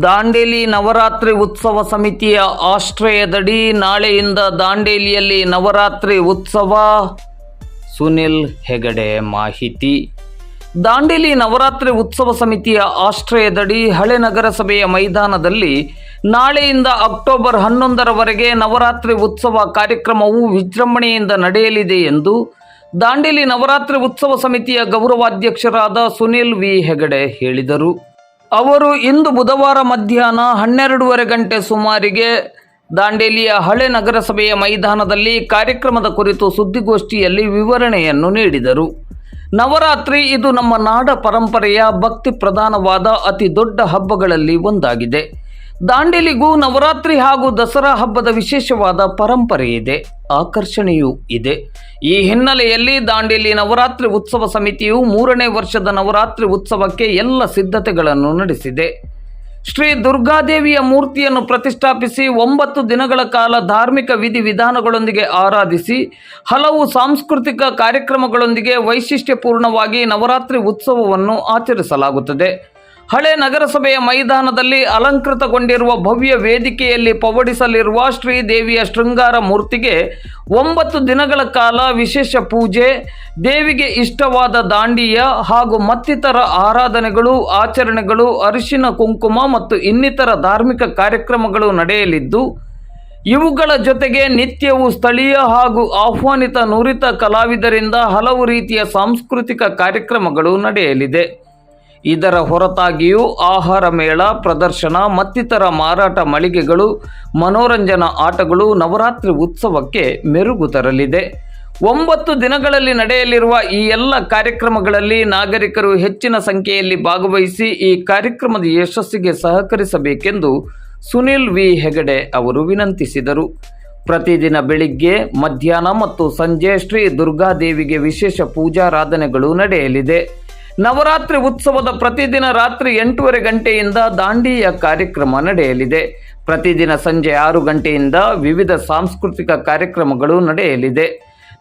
ದಾಂಡೇಲಿ ನವರಾತ್ರಿ ಉತ್ಸವ ಸಮಿತಿಯ ಆಶ್ರಯದಡಿ ನಾಳೆಯಿಂದ ದಾಂಡೇಲಿಯಲ್ಲಿ ನವರಾತ್ರಿ ಉತ್ಸವ. ಸುನಿಲ್ ಹೆಗಡೆ ಮಾಹಿತಿ. ದಾಂಡೇಲಿ ನವರಾತ್ರಿ ಉತ್ಸವ ಸಮಿತಿಯ ಆಶ್ರಯದಡಿ ಹಳೆ ನಗರಸಭೆಯ ಮೈದಾನದಲ್ಲಿ ನಾಳೆಯಿಂದ ಅಕ್ಟೋಬರ್ ಹನ್ನೊಂದರವರೆಗೆ ನವರಾತ್ರಿ ಉತ್ಸವ ಕಾರ್ಯಕ್ರಮವು ವಿಜೃಂಭಣೆಯಿಂದ ನಡೆಯಲಿದೆ ಎಂದು ದಾಂಡೇಲಿ ನವರಾತ್ರಿ ಉತ್ಸವ ಸಮಿತಿಯ ಗೌರವಾಧ್ಯಕ್ಷರಾದ ಸುನಿಲ್ ವಿ ಹೆಗಡೆ ಹೇಳಿದರು. ಅವರು ಇಂದು ಬುಧವಾರ ಮಧ್ಯಾಹ್ನ ಹನ್ನೆರಡೂವರೆ ಗಂಟೆ ಸುಮಾರಿಗೆ ದಾಂಡೇಲಿಯ ಹಳೆ ನಗರಸಭೆಯ ಮೈದಾನದಲ್ಲಿ ಕಾರ್ಯಕ್ರಮದ ಕುರಿತು ಸುದ್ದಿಗೋಷ್ಠಿಯಲ್ಲಿ ವಿವರಣೆಯನ್ನು ನೀಡಿದರು. ನವರಾತ್ರಿ ಇದು ನಮ್ಮ ನಾಡ ಪರಂಪರೆಯ ಭಕ್ತಿ ಪ್ರಧಾನವಾದ ಅತಿ ದೊಡ್ಡ ಹಬ್ಬಗಳಲ್ಲಿ ಒಂದಾಗಿದೆ. ದಾಂಡೇಲಿಗೂ ನವರಾತ್ರಿ ಹಾಗೂ ದಸರಾ ಹಬ್ಬದ ವಿಶೇಷವಾದ ಪರಂಪರೆ ಇದೆ, ಆಕರ್ಷಣೆಯೂ ಇದೆ. ಈ ಹಿನ್ನೆಲೆಯಲ್ಲಿ ದಾಂಡೇಲಿ ನವರಾತ್ರಿ ಉತ್ಸವ ಸಮಿತಿಯು ಮೂರನೇ ವರ್ಷದ ನವರಾತ್ರಿ ಉತ್ಸವಕ್ಕೆ ಎಲ್ಲ ಸಿದ್ಧತೆಗಳನ್ನು ನಡೆಸಿದೆ. ಶ್ರೀ ದುರ್ಗಾದೇವಿಯ ಮೂರ್ತಿಯನ್ನು ಪ್ರತಿಷ್ಠಾಪಿಸಿ ಒಂಬತ್ತು ದಿನಗಳ ಕಾಲ ಧಾರ್ಮಿಕ ವಿಧಿವಿಧಾನಗಳೊಂದಿಗೆ ಆರಾಧಿಸಿ, ಹಲವು ಸಾಂಸ್ಕೃತಿಕ ಕಾರ್ಯಕ್ರಮಗಳೊಂದಿಗೆ ವೈಶಿಷ್ಟ್ಯಪೂರ್ಣವಾಗಿ ನವರಾತ್ರಿ ಉತ್ಸವವನ್ನು ಆಚರಿಸಲಾಗುತ್ತದೆ. ಹಳೆ ನಗರಸಭೆಯ ಮೈದಾನದಲ್ಲಿ ಅಲಂಕೃತಗೊಂಡಿರುವ ಭವ್ಯ ವೇದಿಕೆಯಲ್ಲಿ ಪವಡಿಸಲಿರುವ ಶ್ರೀದೇವಿಯ ಶೃಂಗಾರ ಮೂರ್ತಿಗೆ ಒಂಬತ್ತು ದಿನಗಳ ಕಾಲ ವಿಶೇಷ ಪೂಜೆ, ದೇವಿಗೆ ಇಷ್ಟವಾದ ದಾಂಡಿಯ ಹಾಗೂ ಮತ್ತಿತರ ಆರಾಧನೆಗಳು, ಆಚರಣೆಗಳು, ಅರಿಶಿನ ಕುಂಕುಮ ಮತ್ತು ಇನ್ನಿತರ ಧಾರ್ಮಿಕ ಕಾರ್ಯಕ್ರಮಗಳು ನಡೆಯಲಿದ್ದು, ಇವುಗಳ ಜೊತೆಗೆ ನಿತ್ಯವೂ ಸ್ಥಳೀಯ ಹಾಗೂ ಆಹ್ವಾನಿತ ನುರಿತ ಕಲಾವಿದರಿಂದ ಹಲವು ರೀತಿಯ ಸಾಂಸ್ಕೃತಿಕ ಕಾರ್ಯಕ್ರಮಗಳು ನಡೆಯಲಿದೆ. ಇದರ ಹೊರತಾಗಿಯೂ ಆಹಾರ ಮೇಳ, ಪ್ರದರ್ಶನ, ಮತ್ತಿತರ ಮಾರಾಟ ಮಳಿಗೆಗಳು, ಮನೋರಂಜನಾ ಆಟಗಳು ನವರಾತ್ರಿ ಉತ್ಸವಕ್ಕೆ ಮೆರುಗು ತರಲಿದೆ. ಒಂಬತ್ತು ದಿನಗಳಲ್ಲಿ ನಡೆಯಲಿರುವ ಈ ಎಲ್ಲ ಕಾರ್ಯಕ್ರಮಗಳಲ್ಲಿ ನಾಗರಿಕರು ಹೆಚ್ಚಿನ ಸಂಖ್ಯೆಯಲ್ಲಿ ಭಾಗವಹಿಸಿ ಈ ಕಾರ್ಯಕ್ರಮದ ಯಶಸ್ಸಿಗೆ ಸಹಕರಿಸಬೇಕೆಂದು ಸುನಿಲ್ ವಿ. ಹೆಗಡೆ ಅವರು ವಿನಂತಿಸಿದರು. ಪ್ರತಿದಿನ ಬೆಳಿಗ್ಗೆ, ಮಧ್ಯಾಹ್ನ ಮತ್ತು ಸಂಜೆ ಶ್ರೀ ದುರ್ಗಾದೇವಿಗೆ ವಿಶೇಷ ಪೂಜಾರಾಧನೆಗಳು ನಡೆಯಲಿದೆ. ನವರಾತ್ರಿ ಉತ್ಸವದ ಪ್ರತಿದಿನ ರಾತ್ರಿ ಎಂಟೂವರೆ ಗಂಟೆಯಿಂದ ದಾಂಡಿಯ ಕಾರ್ಯಕ್ರಮ ನಡೆಯಲಿದೆ. ಪ್ರತಿದಿನ ಸಂಜೆ ಆರು ಗಂಟೆಯಿಂದ ವಿವಿಧ ಸಾಂಸ್ಕೃತಿಕ ಕಾರ್ಯಕ್ರಮಗಳು ನಡೆಯಲಿದೆ.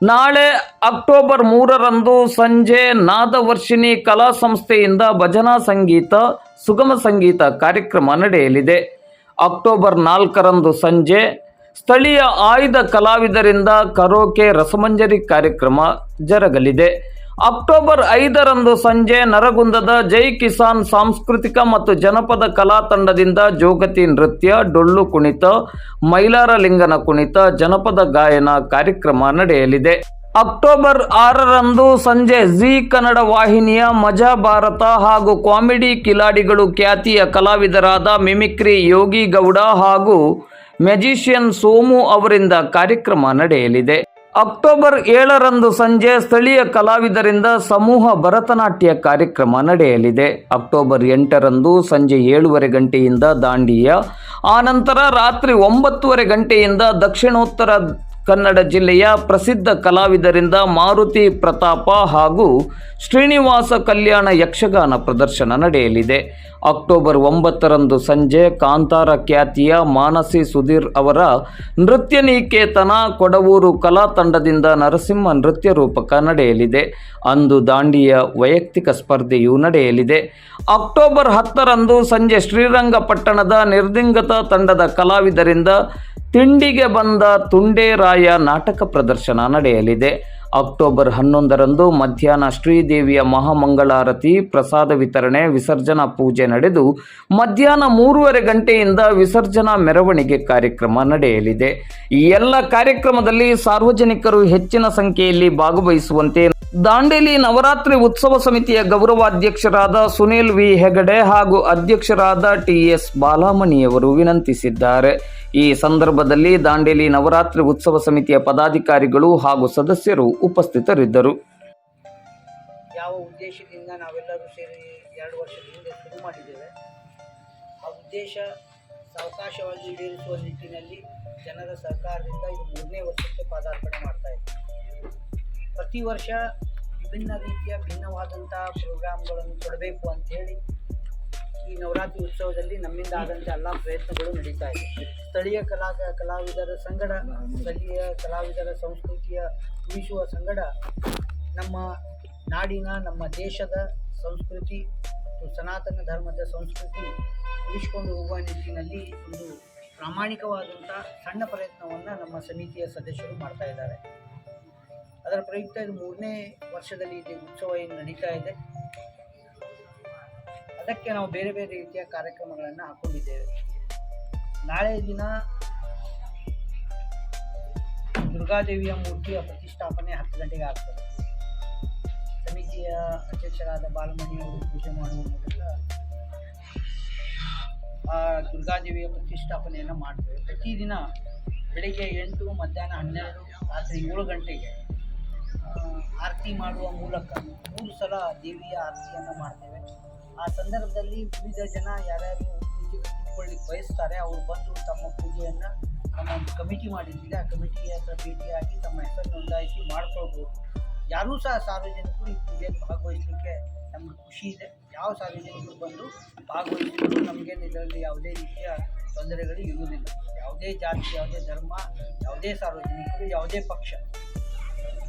ನಾಳೆ ಅಕ್ಟೋಬರ್ ಮೂರರಂದು ಸಂಜೆ ನಾದವರ್ಷಿಣಿ ಕಲಾ ಸಂಸ್ಥೆಯಿಂದ ಭಜನಾ ಸಂಗೀತ, ಸುಗಮ ಸಂಗೀತ ಕಾರ್ಯಕ್ರಮ ನಡೆಯಲಿದೆ. ಅಕ್ಟೋಬರ್ ನಾಲ್ಕರಂದು ಸಂಜೆ ಸ್ಥಳೀಯ ಆಯ್ದ ಕಲಾವಿದರಿಂದ ಕರೋಕೆ ರಸಮಂಜರಿ ಕಾರ್ಯಕ್ರಮ ಜರಗಲಿದೆ. ಅಕ್ಟೋಬರ್ ಐದರಂದು ಸಂಜೆ ನರಗುಂದದ ಜೈ ಕಿಸಾನ್ ಸಾಂಸ್ಕೃತಿಕ ಮತ್ತು ಜನಪದ ಕಲಾ ತಂಡದಿಂದ ಜೋಗತಿ ನೃತ್ಯ, ಡೊಳ್ಳು ಕುಣಿತ, ಮೈಲಾರ ಲಿಂಗನ ಕುಣಿತ, ಜನಪದ ಗಾಯನ ಕಾರ್ಯಕ್ರಮ ನಡೆಯಲಿದೆ. ಅಕ್ಟೋಬರ್ ಆರರಂದು ಸಂಜೆ ಜಿ ಕನ್ನಡ ವಾಹಿನಿಯ ಮಜಾ ಭಾರತ ಹಾಗೂ ಕಾಮಿಡಿ ಕಿಲಾಡಿಗಳು ಖ್ಯಾತಿಯ ಕಲಾವಿದರಾದ ಮಿಮಿಕ್ರಿ ಯೋಗಿ ಗೌಡ ಹಾಗೂ ಮ್ಯಾಜಿಷಿಯನ್ ಸೋಮು ಅವರಿಂದ ಕಾರ್ಯಕ್ರಮ ನಡೆಯಲಿದೆ. ಅಕ್ಟೋಬರ್ ಏಳರಂದು ಸಂಜೆ ಸ್ಥಳೀಯ ಕಲಾವಿದರಿಂದ ಸಮೂಹ ಭರತನಾಟ್ಯ ಕಾರ್ಯಕ್ರಮ ನಡೆಯಲಿದೆ. ಅಕ್ಟೋಬರ್ ಎಂಟರಂದು ಸಂಜೆ ಏಳುವರೆ ಗಂಟೆಯಿಂದ ದಾಂಡಿಯ ಆನಂತರ ರಾತ್ರಿ ಒಂಬತ್ತುವರೆ ಗಂಟೆಯಿಂದ ದಕ್ಷಿಣೋತ್ತರ ಕನ್ನಡ ಜಿಲ್ಲೆಯ ಪ್ರಸಿದ್ಧ ಕಲಾವಿದರಿಂದ ಮಾರುತಿ ಪ್ರತಾಪ ಹಾಗೂ ಶ್ರೀನಿವಾಸ ಕಲ್ಯಾಣ ಯಕ್ಷಗಾನ ಪ್ರದರ್ಶನ ನಡೆಯಲಿದೆ. ಅಕ್ಟೋಬರ್ ಒಂಬತ್ತರಂದು ಸಂಜೆ ಕಾಂತಾರ ಖ್ಯಾತಿಯ ಮಾನಸಿ ಸುಧೀರ್ ಅವರ ನೃತ್ಯ ನಿಕೇತನ ಕೊಡವೂರು ಕಲಾ ತಂಡದಿಂದ ನರಸಿಂಹ ನೃತ್ಯ ರೂಪಕ ನಡೆಯಲಿದೆ. ಅಂದು ದಾಂಡಿಯ ವೈಯಕ್ತಿಕ ಸ್ಪರ್ಧೆಯೂ ನಡೆಯಲಿದೆ. ಅಕ್ಟೋಬರ್ ಹತ್ತರಂದು ಸಂಜೆ ಶ್ರೀರಂಗಪಟ್ಟಣದ ನಿರ್ದಿಂಗತ ತಂಡದ ಕಲಾವಿದರಿಂದ ತಿಂಡಿಗೆ ಬಂದ ತುಂಡೇರಾಯ ನಾಟಕ ಪ್ರದರ್ಶನ ನಡೆಯಲಿದೆ. ಅಕ್ಟೋಬರ್ ಹನ್ನೊಂದರಂದು ಮಧ್ಯಾಹ್ನ ಶ್ರೀದೇವಿಯ ಮಹಾಮಂಗಳಾರತಿ, ಪ್ರಸಾದ ವಿತರಣೆ, ವಿಸರ್ಜನಾ ಪೂಜೆ ನಡೆದು ಮಧ್ಯಾಹ್ನ ಮೂರುವರೆ ಗಂಟೆಯಿಂದ ವಿಸರ್ಜನಾ ಮೆರವಣಿಗೆ ಕಾರ್ಯಕ್ರಮ ನಡೆಯಲಿದೆ. ಈ ಎಲ್ಲ ಕಾರ್ಯಕ್ರಮದಲ್ಲಿ ಸಾರ್ವಜನಿಕರು ಹೆಚ್ಚಿನ ಸಂಖ್ಯೆಯಲ್ಲಿ ಭಾಗವಹಿಸುವಂತೆ ದಾಂಡೇಲಿ ನವರಾತ್ರಿ ಉತ್ಸವ ಸಮಿತಿಯ ಗೌರವಾಧ್ಯಕ್ಷರಾದ ಸುನೀಲ್ ವಿ. ಹೆಗಡೆ ಹಾಗೂ ಅಧ್ಯಕ್ಷರಾದ ಟಿ. ಎಸ್. ಬಾಲಾಮಣಿಯವರು ವಿನಂತಿಸಿದ್ದಾರೆ. ಈ ಸಂದರ್ಭದಲ್ಲಿ ದಾಂಡೇಲಿ ನವರಾತ್ರಿ ಉತ್ಸವ ಸಮಿತಿಯ ಪದಾಧಿಕಾರಿಗಳು ಹಾಗೂ ಸದಸ್ಯರು ಉಪಸ್ಥಿತರಿದ್ದರು. ಯಾವ ಉದ್ದೇಶದಿಂದ ನಾವೆಲ್ಲರೂ ಸೇರಿ ಎರಡು ವರ್ಷದ ಹಿಂದೆ ಶುರು ಮಾಡಿದ್ದೇವೆ, ಆ ಉದ್ದೇಶ ಸಾವಕಾಶವಾಗಿ ಈಡೇರಿಸುವ ನಿಟ್ಟಿನಲ್ಲಿ ಜನರ ಸರ್ಕಾರದಿಂದ ಇದು ಮೂರನೇ ವರ್ಷಕ್ಕೆ ಪಾದಾರ್ಪಣೆ ಮಾಡ್ತಾ ಇದೆ. ಪ್ರತಿ ವರ್ಷ ವಿಭಿನ್ನ ರೀತಿಯ ಭಿನ್ನವಾದಂಥ ಪ್ರೋಗ್ರಾಮ್ಗಳನ್ನು ಕೊಡಬೇಕು ಅಂಥೇಳಿ ಈ ನವರಾತ್ರಿ ಉತ್ಸವದಲ್ಲಿ ನಮ್ಮಿಂದ ಆದಂಥ ಎಲ್ಲ ಪ್ರಯತ್ನಗಳು ನಡೀತಾ ಇದೆ. ಸ್ಥಳೀಯ ಕಲಾ, ಕಲಾವಿದರ ಸಂಗಡ, ಸ್ಥಳೀಯ ಕಲಾವಿದರ ಸಂಸ್ಕೃತಿಯ ಉಳಿಸುವ ಸಂಗಡ ನಮ್ಮ ನಾಡಿನ, ನಮ್ಮ ದೇಶದ ಸಂಸ್ಕೃತಿ ಸನಾತನ ಧರ್ಮದ ಸಂಸ್ಕೃತಿ ಉಳಿಸಿಕೊಂಡು ಹೋಗುವ ನಿಟ್ಟಿನಲ್ಲಿ ಒಂದು ಪ್ರಾಮಾಣಿಕವಾದಂಥ ಸಣ್ಣ ಪ್ರಯತ್ನವನ್ನು ನಮ್ಮ ಸಮಿತಿಯ ಸದಸ್ಯರು ಮಾಡ್ತಾ ಇದ್ದಾರೆ. ಅದರ ಪ್ರಯುಕ್ತ ಇದು ಮೂರನೇ ವರ್ಷದಲ್ಲಿ ಇದು ಉತ್ಸವ ಏನು ನಡೀತಾ ಇದೆ. ಅದಕ್ಕೆ ನಾವು ಬೇರೆ ಬೇರೆ ರೀತಿಯ ಕಾರ್ಯಕ್ರಮಗಳನ್ನು ಹಾಕೊಂಡಿದ್ದೇವೆ. ನಾಳೆ ದಿನ ದುರ್ಗಾದೇವಿಯ ಮೂರ್ತಿಯ ಪ್ರತಿಷ್ಠಾಪನೆ ಹತ್ತು ಗಂಟೆಗೆ ಆಗ್ತದೆ. ಸಮಿತಿಯ ಅಧ್ಯಕ್ಷರಾದ ಬಾಲಮಣಿಯವರು ಪೂಜೆ ಮಾಡುವ ಮೂಲಕ ಆ ದುರ್ಗಾದೇವಿಯ ಪ್ರತಿಷ್ಠಾಪನೆಯನ್ನು ಮಾಡ್ತೇವೆ. ಪ್ರತಿದಿನ ಬೆಳಿಗ್ಗೆ ಎಂಟು, ಮಧ್ಯಾಹ್ನ ಹನ್ನೆರಡು, ರಾತ್ರಿ ಏಳು ಗಂಟೆಗೆ ಆರತಿ ಮಾಡುವ ಮೂಲಕ ಮೂರು ಸಲ ದೇವಿಯ ಆರತಿಯನ್ನು ಮಾಡ್ತೇವೆ. ಆ ಸಂದರ್ಭದಲ್ಲಿ ವಿವಿಧ ಜನ ಯಾರ್ಯಾರು ಪೂಜೆ ತಿಳ್ಕೊಳ್ಳಿಕ್ಕೆ ಬಯಸ್ತಾರೆ, ಅವರು ಬಂದು ತಮ್ಮ ಪೂಜೆಯನ್ನು ನಮ್ಮ ಒಂದು ಕಮಿಟಿ ಮಾಡಿದ್ದೀವಿ ಆ ಕಮಿಟಿ ಹತ್ರ ಭೇಟಿಯಾಗಿ ತಮ್ಮ ಹೆಸರು ನೋಂದಾಯಿಸಿ ಮಾಡ್ಕೊಳ್ಬೋದು. ಯಾರೂ ಸಹ ಸಾರ್ವಜನಿಕರು ಈ ಪೂಜೆಯಲ್ಲಿ ಭಾಗವಹಿಸಲಿಕ್ಕೆ ನಮ್ಗೆ ಖುಷಿ ಇದೆ. ಯಾವ ಸಾರ್ವಜನಿಕರು ಬಂದು ಭಾಗವಹಿಸಿದ್ರು ನಮಗೇನು ಇದರಲ್ಲಿ ಯಾವುದೇ ರೀತಿಯ ತೊಂದರೆಗಳು ಇರುವುದಿಲ್ಲ. ಯಾವುದೇ ಜಾತಿ, ಯಾವುದೇ ಧರ್ಮ, ಯಾವುದೇ ಸಾರ್ವಜನಿಕರು, ಯಾವುದೇ ಪಕ್ಷ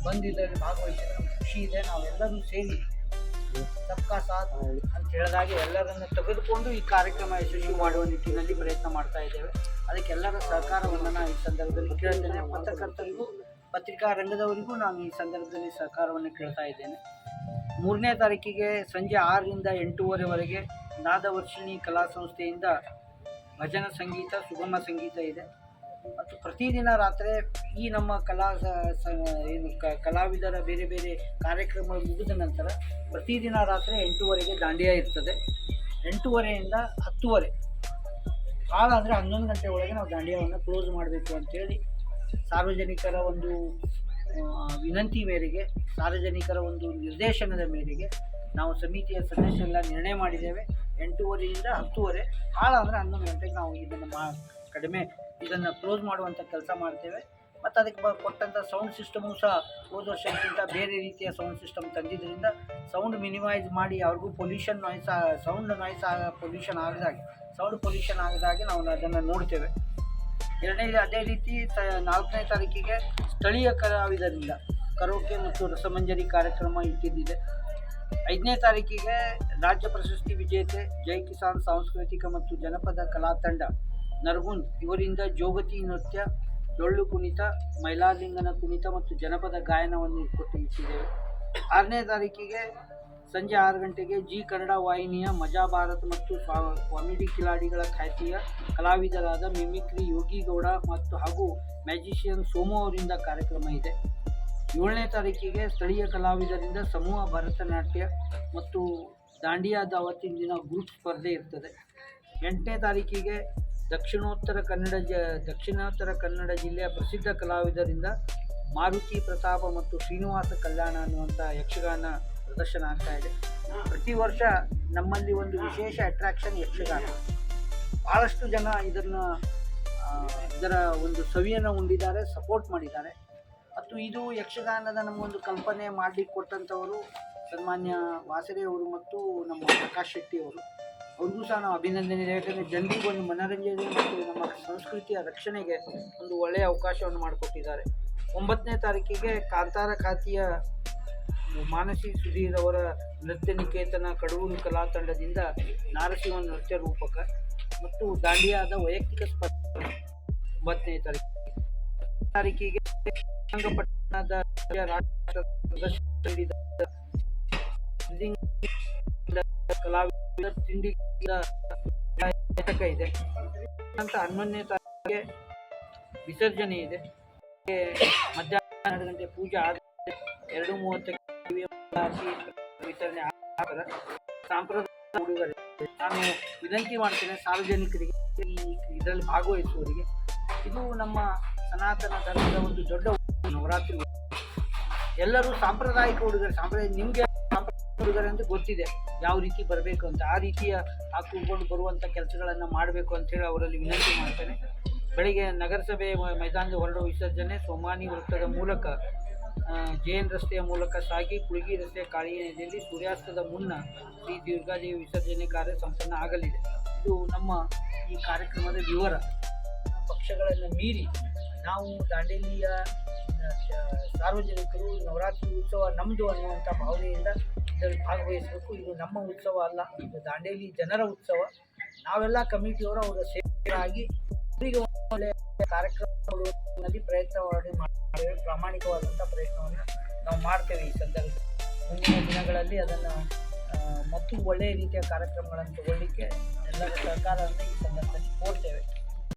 ಬಂದಿದ್ದರಲ್ಲಿ ಭಾಗವಹಿಸಿದ್ರೆ ನಮ್ಗೆ ಖುಷಿ ಇದೆ. ನಾವೆಲ್ಲರೂ ಸೇರಿ ಸಬ್ಕಾ ಸಾಥ್ ಅಂತ ಹೇಳಿದಾಗೆ ಎಲ್ಲರನ್ನು ತೆಗೆದುಕೊಂಡು ಈ ಕಾರ್ಯಕ್ರಮ ಯಶಸ್ವಿ ಮಾಡುವ ನಿಟ್ಟಿನಲ್ಲಿ ಪ್ರಯತ್ನ ಮಾಡ್ತಾ ಇದ್ದೇವೆ. ಅದಕ್ಕೆಲ್ಲರ ಸಹಕಾರವನ್ನು ನಾನು ಈ ಸಂದರ್ಭದಲ್ಲಿ ಕೇಳ್ತೇನೆ. ಪತ್ರಕರ್ತರಿಗೂ, ಪತ್ರಿಕಾ ರಂಗದವರಿಗೂ ನಾನು ಈ ಸಂದರ್ಭದಲ್ಲಿ ಸಹಕಾರವನ್ನು ಕೇಳ್ತಾ ಇದ್ದೇನೆ. ಮೂರನೇ ತಾರೀಕಿಗೆ ಸಂಜೆ ಆರರಿಂದ ಎಂಟೂವರೆವರೆಗೆ ನಾದವರ್ಷಿಣಿ ಕಲಾ ಸಂಸ್ಥೆಯಿಂದ ಭಜನ ಸಂಗೀತ, ಸುಗಮ ಸಂಗೀತ ಇದೆ. ಮತ್ತು ಪ್ರತಿದಿನ ರಾತ್ರಿ ಈ ನಮ್ಮ ಕಲಾ ಏನು ಕಲಾವಿದರ ಬೇರೆ ಬೇರೆ ಕಾರ್ಯಕ್ರಮ ಮುಗಿದ ನಂತರ ಪ್ರತಿದಿನ ರಾತ್ರಿ ಎಂಟೂವರೆಗೆ ದಾಂಡಿಯಾ ಇರ್ತದೆ. ಎಂಟೂವರೆಯಿಂದ ಹತ್ತುವರೆ. ಭಾಳ ಅಂದರೆ ಹನ್ನೊಂದು ಗಂಟೆ ಒಳಗೆ ನಾವು ದಾಂಡಿಯಾವನ್ನು ಕ್ಲೋಸ್ ಮಾಡಬೇಕು ಅಂತೇಳಿ ಸಾರ್ವಜನಿಕರ ಒಂದು ವಿನಂತಿ ಮೇರೆಗೆ, ಸಾರ್ವಜನಿಕರ ಒಂದು ನಿರ್ದೇಶನದ ಮೇರೆಗೆ ನಾವು ಸಮಿತಿಯ ಸದಸ್ಯರೆಲ್ಲ ನಿರ್ಣಯ ಮಾಡಿದ್ದೇವೆ. ಎಂಟೂವರೆಯಿಂದ ಹತ್ತುವರೆ. ಭಾಳ ಅಂದರೆ ಹನ್ನೊಂದು ಗಂಟೆಗೆ ನಾವು ಇದನ್ನು ಮಾ, ಕಡಿಮೆ ಇದನ್ನು ಕ್ಲೋಸ್ ಮಾಡುವಂಥ ಕೆಲಸ ಮಾಡ್ತೇವೆ. ಮತ್ತು ಅದಕ್ಕೆ ಬ ಕೊಟ್ಟಂಥ ಸೌಂಡ್ ಸಿಸ್ಟಮು ಸಹ ಹೋದ ವರ್ಷಕ್ಕಿಂತ ಬೇರೆ ರೀತಿಯ ಸೌಂಡ್ ಸಿಸ್ಟಮ್ ತಂದಿದ್ದರಿಂದ ಸೌಂಡ್ ಮಿನಿಮೈಸ್ ಮಾಡಿ ಅವ್ರಿಗೂ pollution noise sound noise pollution ಆಗದಾಗೆ ಸೌಂಡ್ ಪೊಲ್ಯೂಷನ್ ಆಗದಾಗೆ ನಾವು ಅದನ್ನು ನೋಡ್ತೇವೆ. ಎರಡನೇ ಅದೇ ರೀತಿ ತ, ನಾಲ್ಕನೇ ತಾರೀಕಿಗೆ ಸ್ಥಳೀಯ ಕಲಾವಿದರಿಂದ ಕರೋಕೆ ಮತ್ತು ರಸಮಂಜರಿ ಕಾರ್ಯಕ್ರಮ ಇಟ್ಟಿದ್ದಿದೆ. ಐದನೇ ತಾರೀಕಿಗೆ ರಾಜ್ಯ ಪ್ರಶಸ್ತಿ ವಿಜೇತೆ ಜೈ ಕಿಸಾನ್ ಸಾಂಸ್ಕೃತಿಕ ಮತ್ತು ಜನಪದ ಕಲಾ ತಂಡ ನರಗುಂದ್. ಇವರಿಂದ ಜೋಗತಿ ನೃತ್ಯ, ಡೊಳ್ಳು ಕುಣಿತ, ಮೈಲಾರಲಿಂಗನ ಕುಣಿತ ಮತ್ತು ಜನಪದ ಗಾಯನವನ್ನು ಕೊಟ್ಟು ಇಟ್ಟಿದ್ದೇವೆ ಆರನೇ ತಾರೀಕಿಗೆ ಸಂಜೆ ಆರು ಗಂಟೆಗೆ ಜಿ ಕನ್ನಡ ವಾಹಿನಿಯ ಮಜಾ ಭಾರತ್ ಮತ್ತು ಕಾಮಿಡಿ ಕಿಲಾಡಿಗಳ ಖ್ಯಾತಿಯ ಕಲಾವಿದರಾದ ಮಿಮಿಕ್ರಿ ಯೋಗಿಗೌಡ ಮತ್ತು ಹಾಗೂ ಮ್ಯಾಜಿಷಿಯನ್ ಸೋಮು ಅವರಿಂದ ಕಾರ್ಯಕ್ರಮ ಇದೆ. ಏಳನೇ ತಾರೀಕಿಗೆ ಸ್ಥಳೀಯ ಕಲಾವಿದರಿಂದ ಸಮೂಹ ಭರತನಾಟ್ಯ ಮತ್ತು ದಾಂಡಿಯಾದ ಅವತ್ತಿನ ದಿನ ಗ್ರೂಪ್ ಸ್ಪರ್ಧೆ ಇರ್ತದೆ. ಎಂಟನೇ ತಾರೀಕಿಗೆ ದಕ್ಷಿಣೋತ್ತರ ಕನ್ನಡ ಜ, ದಕ್ಷಿಣೋತ್ತರ ಕನ್ನಡ ಜಿಲ್ಲೆಯ ಪ್ರಸಿದ್ಧ ಕಲಾವಿದರಿಂದ ಮಾರುತಿ ಪ್ರತಾಪ ಮತ್ತು ಶ್ರೀನಿವಾಸ ಕಲ್ಯಾಣ ಅನ್ನುವಂಥ ಯಕ್ಷಗಾನ ಪ್ರದರ್ಶನ ಆಗ್ತಾ ಇದೆ. ಪ್ರತಿ ವರ್ಷ ನಮ್ಮಲ್ಲಿ ಒಂದು ವಿಶೇಷ ಅಟ್ರಾಕ್ಷನ್ ಯಕ್ಷಗಾನ. ಭಾಳಷ್ಟು ಜನ ಇದನ್ನು ಇದರ ಒಂದು ಸವಿಯನ್ನು ಉಂಡಿದ್ದಾರೆ ಸಪೋರ್ಟ್ ಮಾಡಿದ್ದಾರೆ. ಮತ್ತು ಇದು ಯಕ್ಷಗಾನದ ನಮಗೊಂದು ಕಲ್ಪನೆ ಮಾಡಲಿಕ್ಕೆ ಕೊಟ್ಟಂಥವರು ಸನ್ಮಾನ್ಯ ವಾಸರೆಯವರು ಮತ್ತು ನಮ್ಮ ಪ್ರಕಾಶ್ ಶೆಟ್ಟಿ ಅವರು ಅವ್ರಿಗೂ ಸಹ ನಾವು ಅಭಿನಂದನೆ ಯಾಕಂದರೆ ಜನರಿಗೆ ಒಂದು ಮನೋರಂಜನೆ ಮತ್ತು ನಮ್ಮ ಸಂಸ್ಕೃತಿಯ ರಕ್ಷಣೆಗೆ ಒಂದು ಒಳ್ಳೆಯ ಅವಕಾಶವನ್ನು ಮಾಡಿಕೊಟ್ಟಿದ್ದಾರೆ. ಒಂಬತ್ತನೇ ತಾರೀಕಿಗೆ ಕಾಂತಾರ ಖಾತಿಯ ಮಾನಸಿ ಸುಧೀರ್ ಅವರ ನೃತ್ಯ ನಿಕೇತನ ಕಡೂರು ಕಲಾ ತಂಡದಿಂದ ನಾರಸಿಂಹ ನೃತ್ಯ ರೂಪಕ ಮತ್ತು ದಾಂಡಿಯಾದ ವೈಯಕ್ತಿಕ ಸ್ಪರ್ಧೆ ಒಂಬತ್ತನೇ ತಾರೀಕು ತಾರೀಕಿಗೆ ಶ್ರೀರಂಗಪಟ್ಟಣದ ಕಲಾವಿದ ತಿಂಡಿ ಇದೆ? ಅಂತ ಹನ್ನೊಂದನೇ ತಾರೀಕಿಗೆ ವಿಸರ್ಜನೆ ಇದೆ. ಮಧ್ಯಾಹ್ನ ಗಂಟೆ ಪೂಜೆ ಆದ ಎರಡು ಮೂವತ್ತಕ್ಕೆ ವಿಸರ್ಜನೆ ಸಾಂಪ್ರದಾಯಿಕ ಉಡುಗೊರೆ. ನಾನು ವಿನಂತಿ ಮಾಡ್ತೇನೆ ಸಾರ್ವಜನಿಕರಿಗೆ, ಈ ಇದರಲ್ಲಿ ಭಾಗವಹಿಸುವವರಿಗೆ. ಇದು ನಮ್ಮ ಸನಾತನ ಧರ್ಮದ ಒಂದು ದೊಡ್ಡ ನವರಾತ್ರಿ ಎಲ್ಲರೂ ಸಾಂಪ್ರದಾಯಿಕ ಹುಡುಗರು ಸಾಂಪ್ರದಾಯಿಕ ನಿಮಗೆ ಅಂತ ಗೊತ್ತಿದೆ ಯಾವ ರೀತಿ ಬರಬೇಕು ಅಂತ. ಆ ರೀತಿಯ ಹಾಕಿಕೊಂಡು ಬರುವಂಥ ಕೆಲಸಗಳನ್ನು ಮಾಡಬೇಕು ಅಂತೇಳಿ ಅವರಲ್ಲಿ ವಿನಂತಿ ಮಾಡ್ತೇನೆ. ಬೆಳಿಗ್ಗೆ ನಗರಸಭೆ ಮೈದಾನದ ಹೊರಡುವ ವಿಸರ್ಜನೆ ಸೋಮಾನಿ ವೃತ್ತದ ಮೂಲಕ ಜೆ ಎನ್ ರಸ್ತೆಯ ಮೂಲಕ ಸಾಗಿ ಕುಳಗಿ ರಸ್ತೆಯ ಕಾಳಿಯಲ್ಲಿ ಸೂರ್ಯಾಸ್ತದ ಮುನ್ನ ಶ್ರೀ ದುರ್ಗಾದೇವಿ ವಿಸರ್ಜನೆ ಕಾರ್ಯ ಸಂಪನ್ನ ಆಗಲಿದೆ. ಇದು ನಮ್ಮ ಈ ಕಾರ್ಯಕ್ರಮದ ವಿವರ. ಪಕ್ಷಗಳನ್ನು ಮೀರಿ ನಾವು ದಾಂಡೇಲಿಯ ಸಾರ್ವಜನಿಕರು ನವರಾತ್ರಿ ಉತ್ಸವ ನಮ್ಮದು ಅನ್ನುವಂಥ ಭಾವನೆಯಿಂದ ಇದರಲ್ಲಿ ಭಾಗವಹಿಸಬೇಕು. ಇದು ನಮ್ಮ ಉತ್ಸವ ಅಲ್ಲ, ಇದು ದಾಂಡೇಲಿ ಜನರ ಉತ್ಸವ. ನಾವೆಲ್ಲ ಕಮಿಟಿಯವರು ಅವರ ಸೇವೆಯಾಗಿ ಅವರಿಗೆ ಒಳ್ಳೆಯ ಕಾರ್ಯಕ್ರಮಗಳಲ್ಲಿ ಪ್ರಯತ್ನ ಮಾಡಿ ಮಾಡ್ತೇವೆ. ಪ್ರಾಮಾಣಿಕವಾದಂಥ ಪ್ರಯತ್ನವನ್ನು ನಾವು ಮಾಡ್ತೇವೆ ಈ ಸಂದರ್ಭದಲ್ಲಿ. ಮುಂದಿನ ದಿನಗಳಲ್ಲಿ ಅದನ್ನು ಮತ್ತು ಒಳ್ಳೆಯ ರೀತಿಯ ಕಾರ್ಯಕ್ರಮಗಳನ್ನು ತಗೊಳ್ಳಿಕ್ಕೆ ಎಲ್ಲರ ಸರ್ಕಾರವನ್ನು ಈ ಸಂದರ್ಭದಲ್ಲಿ ಕೋರ್ತೇವೆ.